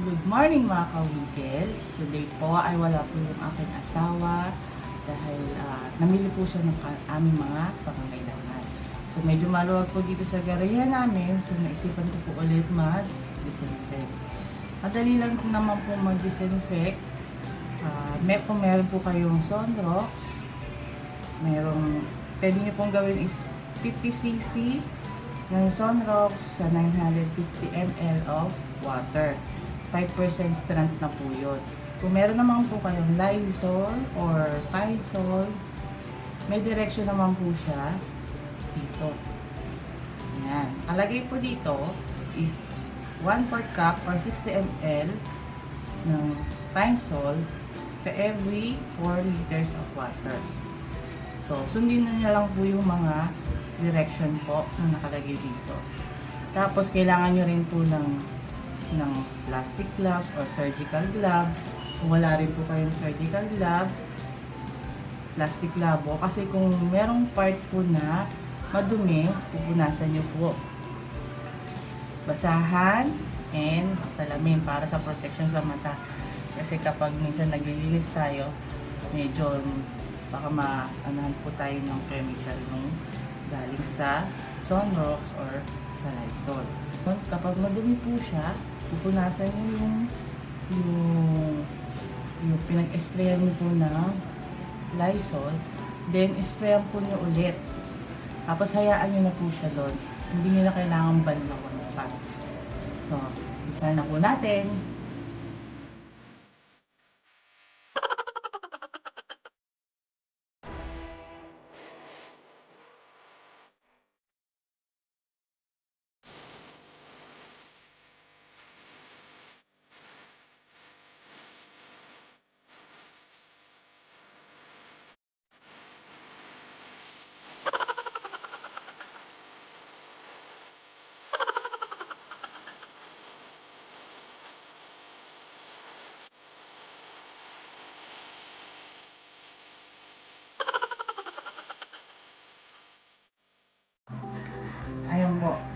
Good morning mga kawigel. Today po ay wala po yung aking asawa dahil ah, namili po siya ng aming mga pangangailangan. So medyo maluwag po dito sa garayan namin so naisipan ko po ulit mag-disinfect. Madali lang po naman po mag-disinfect. Ah, may po meron po kayong Sunrox. Merong, pwede niyo pong gawin is 50cc ng Sunrox sa 950 ml of water. 5% strength na po yun. Kung meron naman po kayong Lysol or Pine-Sol, may direction naman po siya dito. Yan. Alagay po dito is 1 4 cup or 60 ml ng Pine-Sol to every 4 liters of water. So, sundin na niya lang po yung mga direction po na nakalagay dito. Tapos, kailangan nyo rin po ng, ng plastic gloves or surgical gloves. Kung wala rin po kayong surgical gloves, plastic labo. Kasi kung merong part po na madumi, pupunasan nyo po. Basahan and salamin para sa protection sa mata. Kasi kapag minsan naglilinis tayo, medyo baka maanahan po tayo ng chemical nung galing sa Sunrox or sa Lysol. Kapag madumi po siya, pupunasan niyo yung yung yung pinag-sprayan niyo po ng Lysol, then sprayan po niyo ulit. Tapos hayaan niyo na po siya doon. Hindi niyo na kailangan banlawan pa. So, isa na po natin.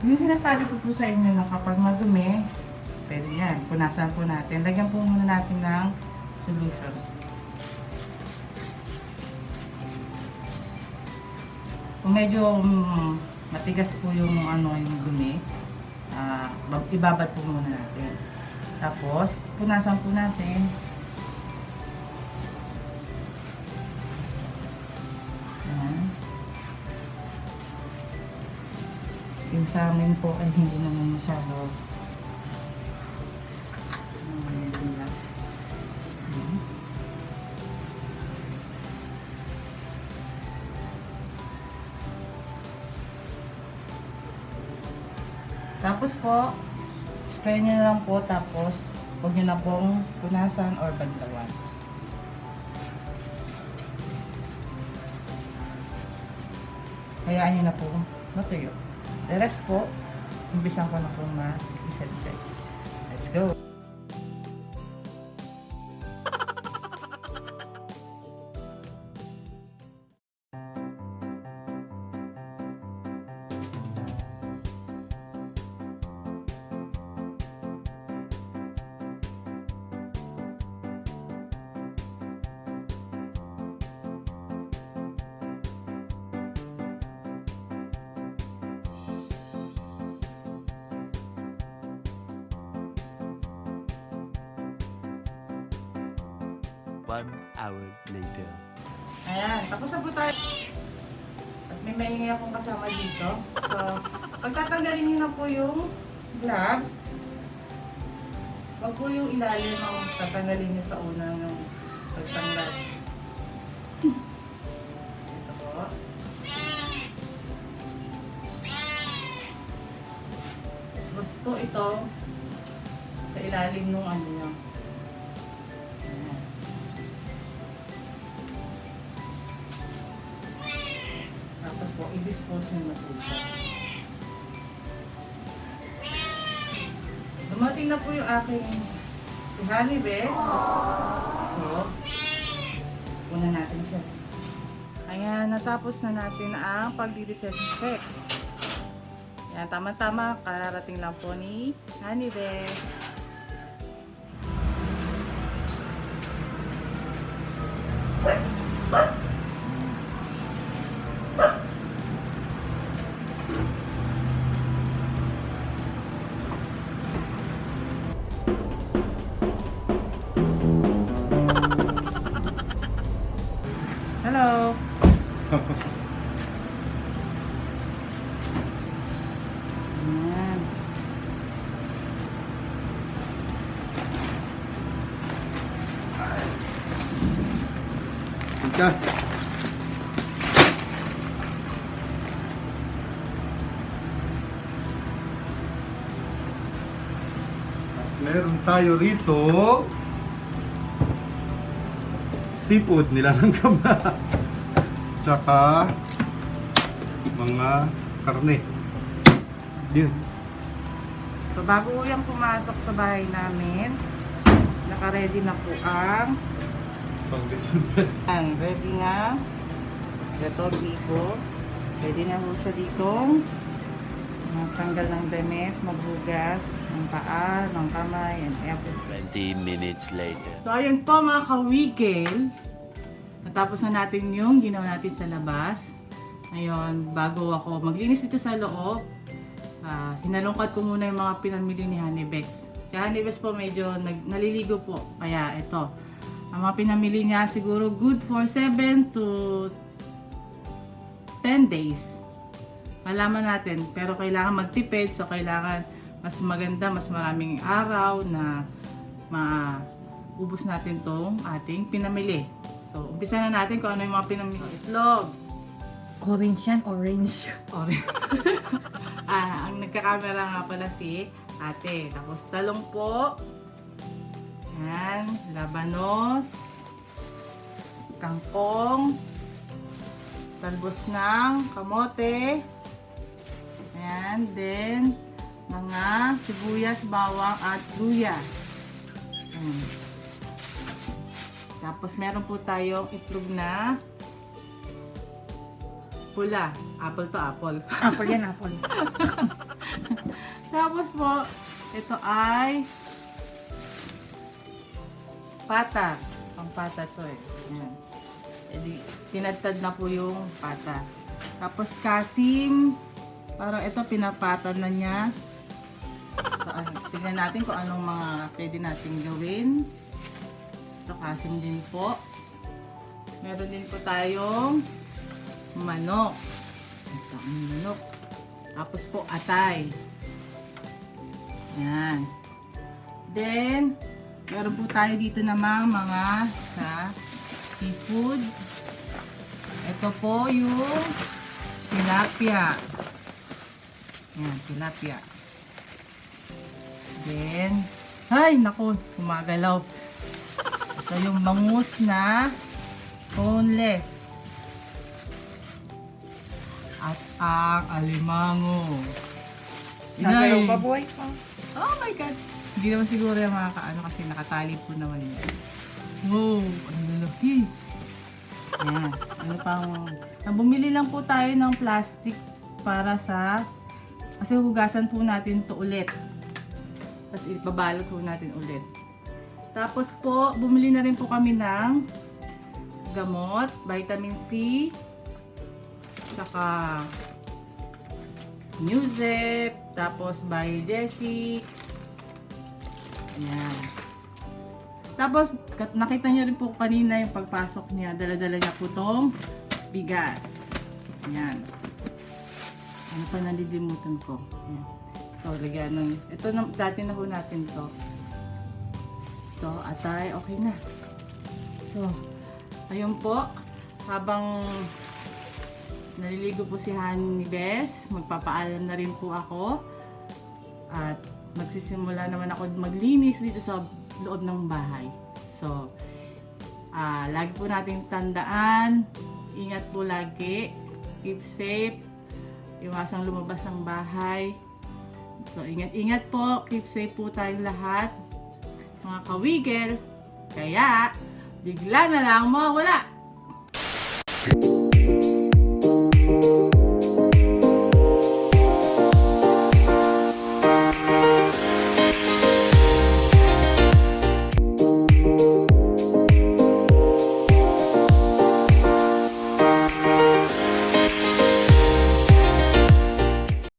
Yung sinasabi ko po sa inyo na kapag madumi, pwede yan. Punasan po natin. Lagyan po muna natin ng solution. Kung medyo mm, matigas po yung ano yung dumi, bab- ibabad po muna natin. Tapos, punasan po natin. Yung sa amin po ay hindi naman masyado. Tapos po, spray nyo lang po tapos huwag nyo na pong punasan or bantawan. Hayaan nyo na po matuyo. The rest po, umpisan ko na po ma-disinfect. Let's go! One hour later. Ayan, tapos na po tayo. May mahingi akong kasama dito. So, pagtatanggalin niyo na po yung gloves. Wag po yung ilalim ang tatanggalin niyo sa unang yung pagtanggal. Ito po. Po ito sa ilalim nung ano niyo. Na po siya. Dumating na po yung aking si Honey Best. So, una natin siya. Ayan, natapos na natin ang pagdi-disinfect. Yan, tama-tama, kararating lang po ni Honey Best. Ayan. Pagkas. Meron tayo rito seafood nilalanggam na. Tsaka mga karne. Yun. So bago po yung pumasok sa bahay namin, naka-ready na po ang. Yan, ready na. Ito, biko. Ready na po siya dito. Matanggal ng damit, maghugas, ng paa, ng kamay, and everything. 20 minutes later. So, ayun po mga ka-weekend. Natapos na natin yung ginawa natin sa labas. Ngayon, bago ako maglinis dito sa loob, ah, hinalungkat ko muna yung mga pinamili ni Honeybes. Si Honeybes po medyo nag, naliligo po. Kaya ito, ang mga pinamili niya siguro good for 7 to 10 days. Malaman natin. Pero kailangan magtipid. So, kailangan mas maganda, mas maraming araw na maubos natin tong ating pinamili. So, umpisa na natin kung ano yung mga pinamili. Itlog. Orange yan, orange. Orange. ah, ang nagkakamera nga pala si ate. Tapos talong po. Yan. Labanos. Kangkong. Talbos ng kamote. Ayan. Then, mga sibuyas, bawang at luya. Ayan. Tapos meron po tayong itlog na pula. Apple to apple. Apple yan, apple. Tapos po, ito ay pata. Pang pata to eh. Ayan. Edi, tinadtad na po yung pata. Tapos kasim, parang ito pinapatan na niya. So, ano, tignan natin kung anong mga pwede natin gawin. Ito kasim din po. Meron din po tayong manok. Ito ang manok. Tapos po atay. Yan. Then, meron po tayo dito namang mga sa seafood. Ito po yung tilapia. Yan, tilapia. Then, ay, naku, gumagalaw. Ito yung mangus na boneless. At ang alimango. Nagalaw pa buhay pa. Oh my God! Hindi naman siguro yung mga kaano kasi nakatali po naman yun. Wow! Ang lalaki! Yan. Ano pang... Bumili lang po tayo ng plastic para sa... Kasi hugasan po natin to ulit. Tapos ibabalot po natin ulit. Tapos po, bumili na rin po kami ng gamot, vitamin C, saka Newzep, tapos Biogesic. Ayan. Tapos, nakita niyo rin po kanina yung pagpasok niya, dala-dala niya po tong bigas. Ayan. Ano pa nalilimutan ko? Ayan. Ito, lagyan ng, ito dati na ho natin to. Ito, atay, okay na. So, ayun po, habang naliligo po si Honey Bess. Magpapaalam na rin po ako. At magsisimula naman ako maglinis dito sa loob ng bahay. So, ah lagi po nating tandaan, ingat po lagi, keep safe, iwasang lumabas ng bahay. So, ingat-ingat po, keep safe po tayong lahat, mga kawigel. Kaya, bigla na lang mawala.